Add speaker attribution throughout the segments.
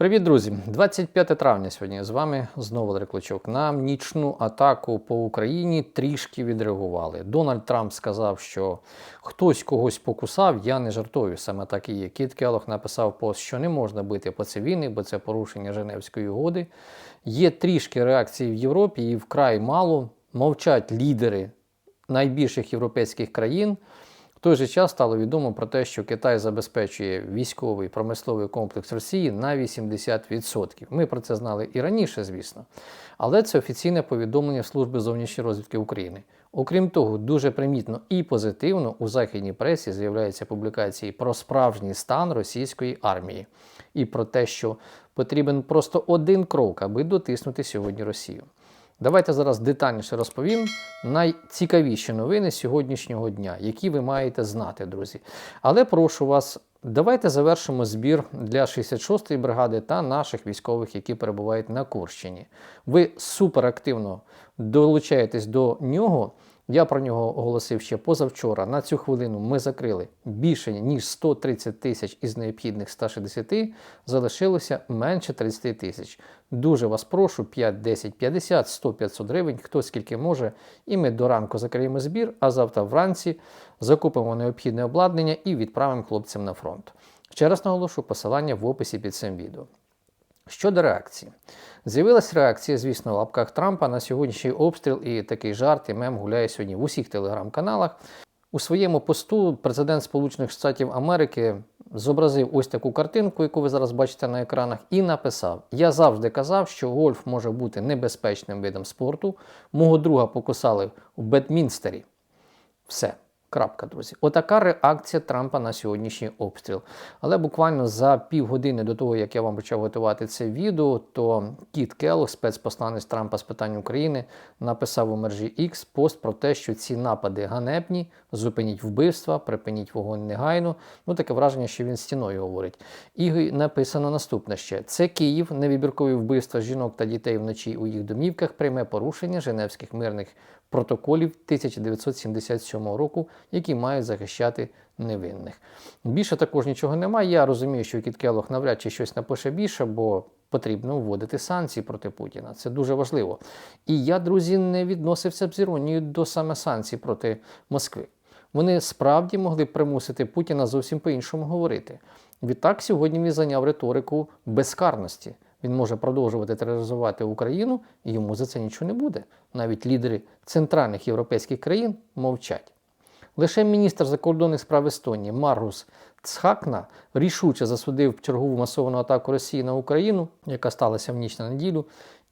Speaker 1: Привіт, друзі! 25 травня сьогодні з вами знову Клочок. На нічну атаку по Україні трішки відреагували. Дональд Трамп сказав, що хтось когось покусав. Я не жартую. Саме так і є. Кіт Келлог написав пост, що не можна бити по цивільних, бо це порушення Женевської угоди. Є трішки реакції в Європі і вкрай мало. Мовчать лідери найбільших європейських країн. Той же час стало відомо про те, що Китай забезпечує військовий промисловий комплекс Росії на 80%. Ми про це знали і раніше, звісно. Але це офіційне повідомлення Служби зовнішньої розвідки України. Окрім того, дуже примітно і позитивно у західній пресі з'являються публікації про справжній стан російської армії і про те, що потрібен просто один крок, аби дотиснути сьогодні Росію. Давайте зараз детальніше розповім найцікавіші новини сьогоднішнього дня, які ви маєте знати, друзі. Але прошу вас, давайте завершимо збір для 66-ї бригади та наших військових, які перебувають на Курщині. Ви суперактивно долучаєтесь до нього. Я про нього оголосив ще позавчора. На цю хвилину ми закрили більше ніж 130 тисяч із необхідних 160, залишилося менше 30 тисяч. Дуже вас прошу, 5, 10, 50, 100, 500 гривень, хто скільки може. І ми до ранку закриємо збір, а завтра вранці закупимо необхідне обладнання і відправимо хлопцям на фронт. Ще раз наголошу посилання в описі під цим відео. Щодо реакції, з'явилася реакція, звісно, в лапках Трампа на сьогоднішній обстріл і такий жарт і мем гуляє сьогодні в усіх телеграм-каналах. У своєму посту президент Сполучених Штатів Америки зобразив ось таку картинку, яку ви зараз бачите на екранах, і написав: Я завжди казав, що гольф може бути небезпечним видом спорту. Мого друга покусали у Бетмінстері. Все. Крапка, друзі. Отака реакція Трампа на сьогоднішній обстріл. Але буквально за півгодини до того, як я вам почав готувати це відео, то Кіт Келлог, спецпосланець Трампа з питань України, написав у мережі X пост про те, що ці напади ганебні, зупиніть вбивства, припиніть вогонь негайно. Ну таке враження, що він стіною говорить. І написано наступне ще: це Київ, невибіркові вбивства жінок та дітей вночі у їх домівках, пряме порушення Женевських мирних протоколів 1977 року, які мають захищати невинних. Більше також нічого немає. Я розумію, що Кіт Келлог навряд чи щось напише більше, бо потрібно вводити санкції проти Путіна. Це дуже важливо. І я, друзі, не відносився б з іронією до саме санкцій проти Москви. Вони справді могли примусити Путіна зовсім по-іншому говорити. Відтак, сьогодні він зайняв риторику безкарності. Він може продовжувати тероризувати Україну, і йому за це нічого не буде. Навіть лідери центральних європейських країн мовчать. Лише міністр закордонних справ Естонії Маргус Цхакна рішуче засудив чергову масовану атаку Росії на Україну, яка сталася в ніч на неділю,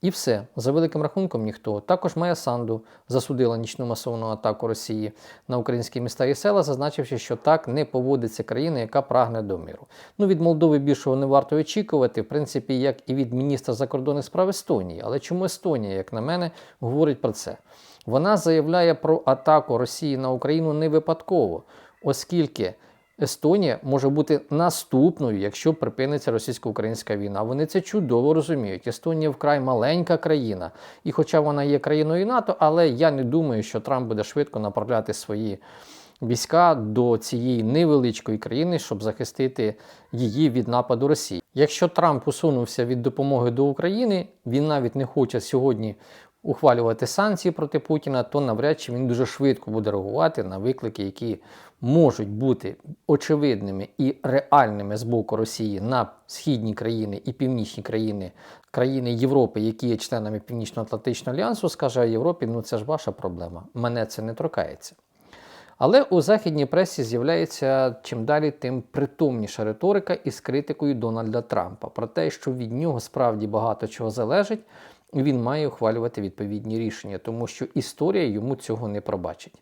Speaker 1: і все, за великим рахунком, ніхто. Також Майя Санду засудила нічну масовну атаку Росії на українські міста і села, зазначивши, що так не поводиться країна, яка прагне до миру. Ну від Молдови більшого не варто очікувати, в принципі, як і від міністра закордонних справ Естонії. Але чому Естонія, як на мене, говорить про це? Вона заявляє про атаку Росії на Україну не випадково, оскільки. Естонія може бути наступною, якщо припиниться російсько-українська війна. Вони це чудово розуміють. Естонія вкрай маленька країна, і хоча вона є країною НАТО, але я не думаю, що Трамп буде швидко направляти свої війська до цієї невеличкої країни, щоб захистити її від нападу Росії. Якщо Трамп усунувся від допомоги до України, він навіть не хоче сьогодні ухвалювати санкції проти Путіна, то навряд чи він дуже швидко буде реагувати на виклики, які можуть бути очевидними і реальними з боку Росії на східні країни і північні країни, країни Європи, які є членами Північно-Атлантичного альянсу, скаже Європі, ну це ж ваша проблема. Мене це не торкається. Але у західній пресі з'являється чим далі, тим притомніша риторика із критикою Дональда Трампа про те, що від нього справді багато чого залежить, і він має ухвалювати відповідні рішення, тому що історія йому цього не пробачить.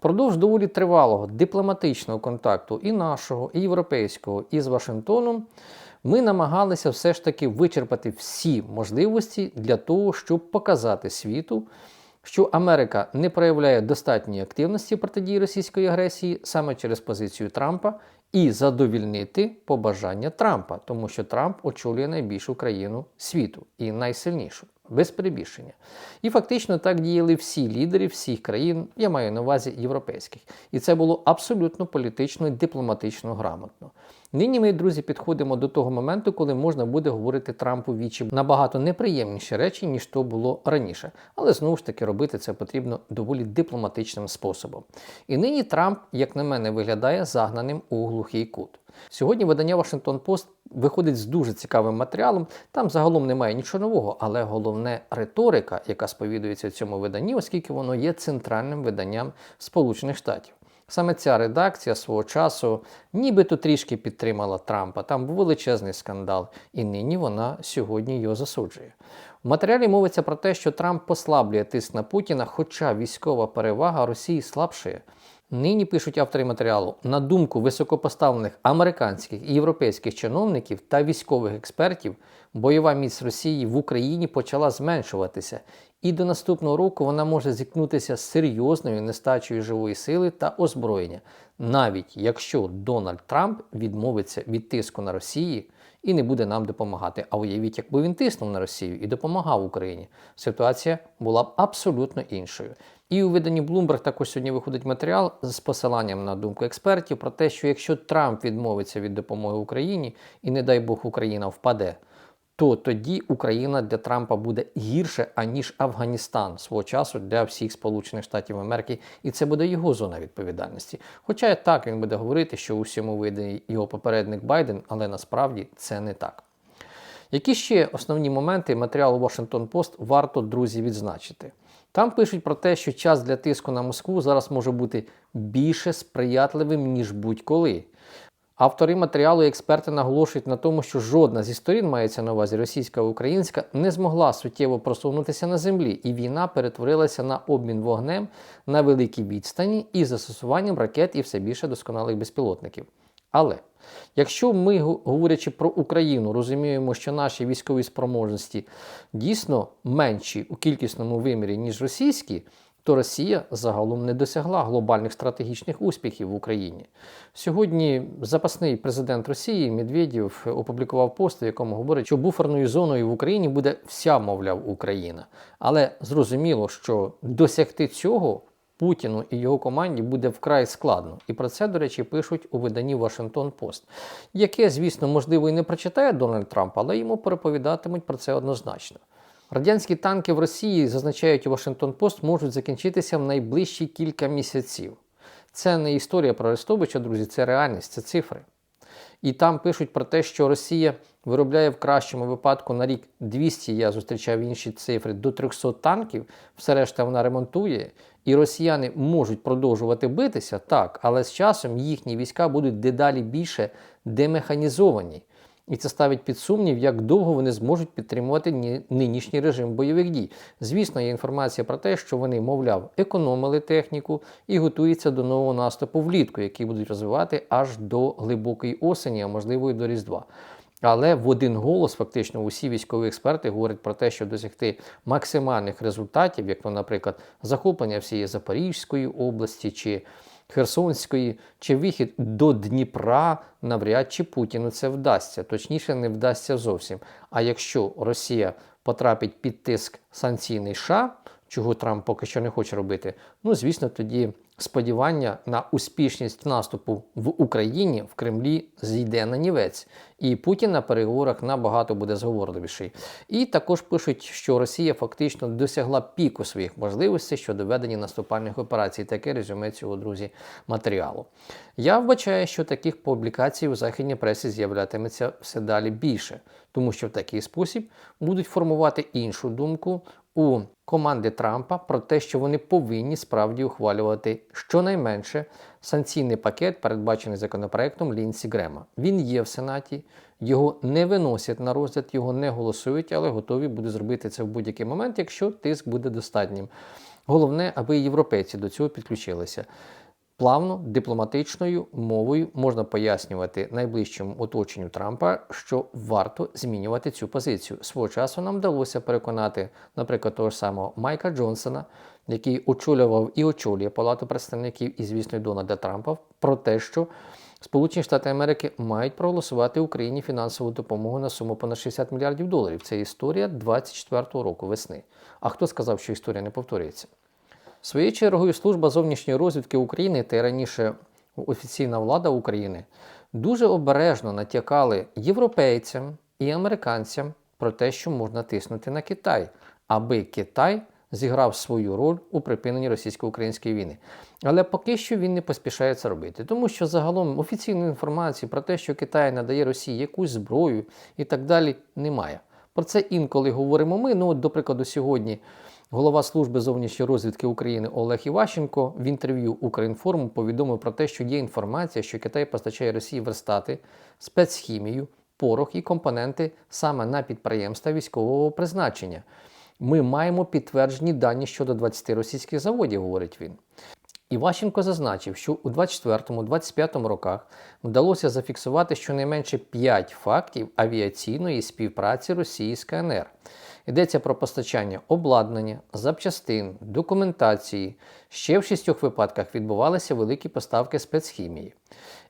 Speaker 1: Продовж доволі тривалого дипломатичного контакту і нашого, і європейського, і з Вашингтоном ми намагалися все ж таки вичерпати всі можливості для того, щоб показати світу, що Америка не проявляє достатньої активності протидії російської агресії саме через позицію Трампа і задовільнити побажання Трампа, тому що Трамп очолює найбільшу країну світу і найсильнішу. Без перебільшення. І фактично так діяли всі лідери всіх країн, я маю на увазі європейських. І це було абсолютно політично і дипломатично грамотно. Нині ми, друзі, підходимо до того моменту, коли можна буде говорити Трампу вічі набагато неприємніші речі, ніж то було раніше. Але знову ж таки робити це потрібно доволі дипломатичним способом. І нині Трамп, як на мене, виглядає загнаним у глухий кут. Сьогодні видання Washington Post виходить з дуже цікавим матеріалом. Там загалом немає нічого нового, але головне риторика, яка сповідується в цьому виданні, оскільки воно є центральним виданням Сполучених Штатів. Саме ця редакція свого часу нібито трішки підтримала Трампа. Там був величезний скандал, і нині вона сьогодні його засуджує. В матеріалі мовиться про те, що Трамп послаблює тиск на Путіна, хоча військова перевага Росії слабшає. Нині пишуть автори матеріалу, на думку високопоставлених американських і європейських чиновників та військових експертів, бойова міць Росії в Україні почала зменшуватися, і до наступного року вона може зіткнутися з серйозною нестачею живої сили та озброєння, навіть якщо Дональд Трамп відмовиться від тиску на Росії і не буде нам допомагати. А уявіть, якби він тиснув на Росію і допомагав Україні, ситуація була б абсолютно іншою. І у виданні Bloomberg також сьогодні виходить матеріал з посиланням на думку експертів про те, що якщо Трамп відмовиться від допомоги Україні і, не дай Бог, Україна впаде, то тоді Україна для Трампа буде гірше, аніж Афганістан свого часу для всіх Сполучених Штатів Америки, і це буде його зона відповідальності. Хоча так він буде говорити, що у всьому видані його попередник Байден, але насправді це не так. Які ще основні моменти матеріалу Washington Post варто, друзі, відзначити? Там пишуть про те, що час для тиску на Москву зараз може бути більше сприятливим, ніж будь-коли. Автори матеріалу і експерти наголошують на тому, що жодна зі сторін, мається на увазі російська і українська, не змогла суттєво просунутися на землі, і війна перетворилася на обмін вогнем на великій відстані із застосуванням ракет і все більше досконалих безпілотників. Але якщо ми, говорячи про Україну, розуміємо, що наші військові спроможності дійсно менші у кількісному вимірі, ніж російські, то Росія загалом не досягла глобальних стратегічних успіхів в Україні. Сьогодні запасний президент Росії Медведєв опублікував пост, в якому говорить, що буферною зоною в Україні буде вся, мовляв, Україна. Але зрозуміло, що досягти цього. Путіну і його команді буде вкрай складно. І про це, до речі, пишуть у виданні Washington Post, яке, звісно, можливо, і не прочитає Дональд Трамп, але йому переповідатимуть про це однозначно. Радянські танки в Росії, зазначають у Washington Post, можуть закінчитися в найближчі кілька місяців. Це не історія про Арестовича, друзі, це реальність, це цифри. І там пишуть про те, що Росія виробляє в кращому випадку на рік 200, я зустрічав інші цифри, до 300 танків, все решта вона ремонтує. І росіяни можуть продовжувати битися, так, але з часом їхні війська будуть дедалі більше демеханізовані. І це ставить під сумнів, як довго вони зможуть підтримувати нинішній режим бойових дій. Звісно, є інформація про те, що вони, мовляв, економили техніку і готуються до нового наступу влітку, який будуть розвивати аж до глибокої осені, а можливо і до Різдва. Але в один голос, фактично, усі військові експерти говорять про те, що досягти максимальних результатів, як, наприклад, захоплення всієї Запорізької області чи Херсонської чи вихід до Дніпра, навряд чи Путіну це вдасться, точніше, не вдасться зовсім. А якщо Росія потрапить під тиск санкційний США, чого Трамп поки що не хоче робити, ну звісно, тоді сподівання на успішність наступу в Україні в Кремлі зійде на нівець, і Путін на переговорах набагато буде зговорливіший. І також пишуть, що Росія фактично досягла піку своїх можливостей щодо ведення наступальних операцій. Таке резюме цього друзі матеріалу. Я вбачаю, що таких публікацій у західній пресі з'являтиметься все далі більше, тому що в такий спосіб будуть формувати іншу думку у команди Трампа про те, що вони повинні справді ухвалювати щонайменше санкційний пакет, передбачений законопроектом Лінсі Грема. Він є в Сенаті, його не виносять на розгляд, його не голосують, але готові будуть зробити це в будь-який момент, якщо тиск буде достатнім. Головне, аби європейці до цього підключилися. Плавно дипломатичною мовою можна пояснювати найближчому оточенню Трампа, що варто змінювати цю позицію. Свого часу нам вдалося переконати, наприклад, того ж самого Майка Джонсона, який очолював і очолює Палату представників і, звісно, Дональда Трампа, про те, що Сполучені Штати Америки мають проголосувати Україні фінансову допомогу на суму понад 60 мільярдів доларів. Це історія 24-го року весни. А хто сказав, що історія не повторюється? Своєю чергою служба зовнішньої розвідки України та й раніше офіційна влада України дуже обережно натякали європейцям і американцям про те, що можна тиснути на Китай, аби Китай зіграв свою роль у припиненні російсько-української війни. Але поки що він не поспішає це робити, тому що загалом офіційної інформації про те, що Китай надає Росії якусь зброю і так далі, немає. Про це інколи говоримо ми. Ну, от, до прикладу, сьогодні голова служби зовнішньої розвідки України Олег Іващенко в інтерв'ю Українформу повідомив про те, що є інформація, що Китай постачає Росії верстати, спецхімію, порох і компоненти саме на підприємства військового призначення. Ми маємо підтверджені дані щодо 20 російських заводів, говорить він. Іващенко зазначив, що у 24-25 роках вдалося зафіксувати щонайменше 5 фактів авіаційної співпраці Росії з КНР. Йдеться про постачання обладнання, запчастин, документації. Ще в шістьох випадках відбувалися великі поставки спецхімії.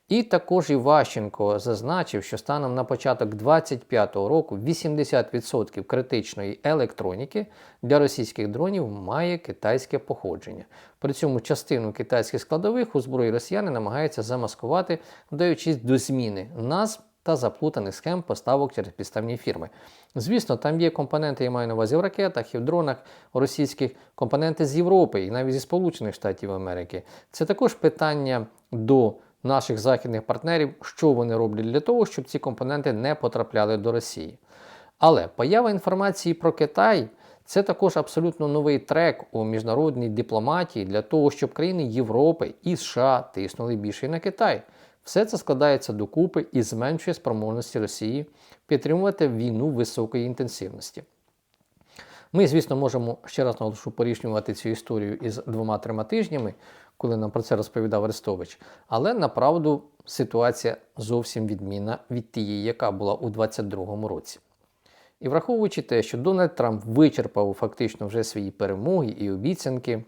Speaker 1: І також Іващенко зазначив, що станом на початок 2025 року 80% критичної електроніки для російських дронів має китайське походження. При цьому частину китайських складових у зброї росіяни намагаються замаскувати, вдаючись до зміни назв та заплутаних схем поставок через підставні фірми. Звісно, там є компоненти, я маю на увазі в ракетах і в дронах російських компоненти з Європи і навіть зі Сполучених Штатів Америки. Це також питання до наших західних партнерів, що вони роблять для того, щоб ці компоненти не потрапляли до Росії. Але поява інформації про Китай це також абсолютно новий трек у міжнародній дипломатії для того, щоб країни Європи і США тиснули більше на Китай. Все це складається докупи і зменшує спроможності Росії підтримувати війну високої інтенсивності. Ми, звісно, можемо ще раз наголошу порівнювати цю історію із двома-трьома тижнями, коли нам про це розповідав Арестович. Але направду ситуація зовсім відмінна від тієї, яка була у 2022 році. І враховуючи те, що Дональд Трамп вичерпав фактично вже свої перемоги і обіцянки,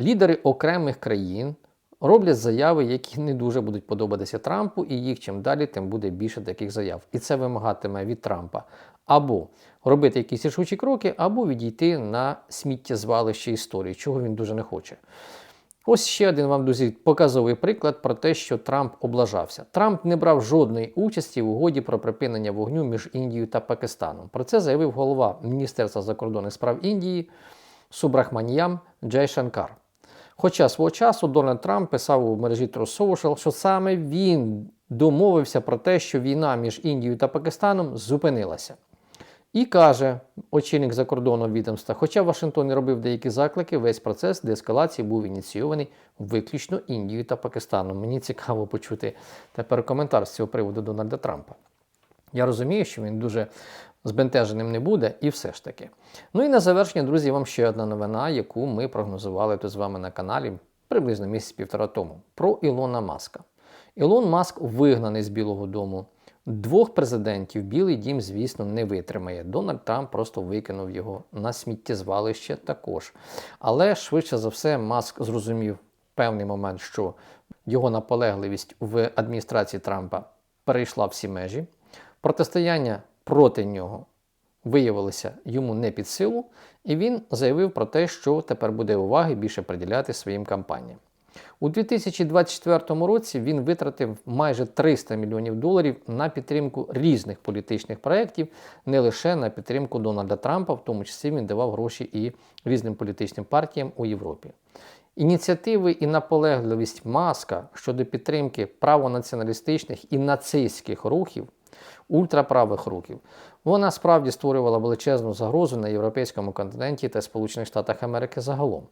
Speaker 1: лідери окремих країн роблять заяви, які не дуже будуть подобатися Трампу, і їх чим далі, тим буде більше таких заяв. І це вимагатиме від Трампа або робити якісь рішучі кроки, або відійти на сміттєзвалище історії, чого він дуже не хоче. Ось ще один вам друзі показовий приклад про те, що Трамп облажався. Трамп не брав жодної участі в угоді про припинення вогню між Індією та Пакистаном. Про це заявив голова Міністерства закордонних справ Індії Субрахманіям Джей Шанкар. Хоча свого часу Дональд Трамп писав у мережі True Social, що саме він домовився про те, що війна між Індією та Пакистаном зупинилася. І каже очільник закордонного відомства, хоча Вашингтон і робив деякі заклики, весь процес деескалації був ініційований виключно Індією та Пакистаном. Мені цікаво почути тепер коментар з цього приводу Дональда Трампа. Я розумію, що він дуже збентеженим не буде, і все ж таки. Ну і на завершення, друзі, вам ще одна новина, яку ми прогнозували тут з вами на каналі приблизно місяць-півтора тому, про Ілона Маска. Ілон Маск вигнаний з Білого Дому. Двох президентів Білий дім, звісно, не витримає. Дональд Трамп просто викинув його на сміттєзвалище також. Але швидше за все, Маск зрозумів певний момент, що його наполегливість в адміністрації Трампа перейшла всі межі. Протистояння проти нього виявилося йому не під силу, і він заявив про те, що тепер буде уваги більше приділяти своїм кампаніям. У 2024 році він витратив майже 300 мільйонів доларів на підтримку різних політичних проєктів, не лише на підтримку Дональда Трампа, в тому числі він давав гроші і різним політичним партіям у Європі. Ініціативи і наполегливість Маска щодо підтримки правонаціоналістичних і нацистських рухів, ультраправих рухів, вона справді створювала величезну загрозу на європейському континенті та Сполучених Штатах Америки загалом.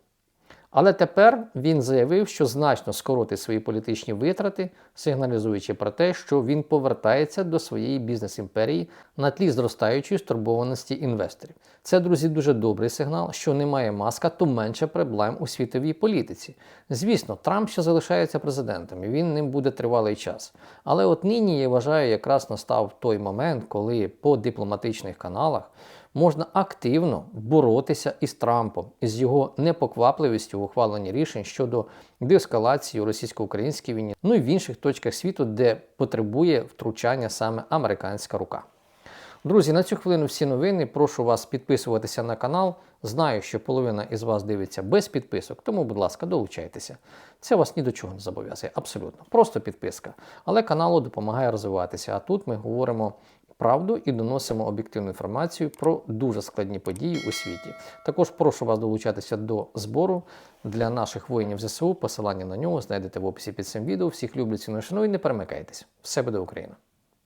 Speaker 1: Але тепер він заявив, що значно скоротить свої політичні витрати, сигналізуючи про те, що він повертається до своєї бізнес-імперії на тлі зростаючої стурбованості інвесторів. Це, друзі, дуже добрий сигнал, що немає маска, то менше проблем у світовій політиці. Звісно, Трамп ще залишається президентом, і він ним буде тривалий час. Але от нині я вважаю, якраз настав той момент, коли по дипломатичних каналах можна активно боротися із Трампом, із його непоквапливістю в ухваленні рішень щодо деескалації у російсько-українській війні, ну і в інших точках світу, де потребує втручання саме американська рука. Друзі, на цю хвилину всі новини. Прошу вас підписуватися на канал. Знаю, що половина із вас дивиться без підписок, тому, будь ласка, долучайтеся. Це вас ні до чого не зобов'язує, абсолютно. Просто підписка. Але каналу допомагає розвиватися. А тут ми говоримо правду і доносимо об'єктивну інформацію про дуже складні події у світі. Також прошу вас долучатися до збору для наших воїнів ЗСУ. Посилання на нього знайдете в описі під цим відео. Всіх люблю, ціную, шаную, не перемикайтесь. Все буде Україна!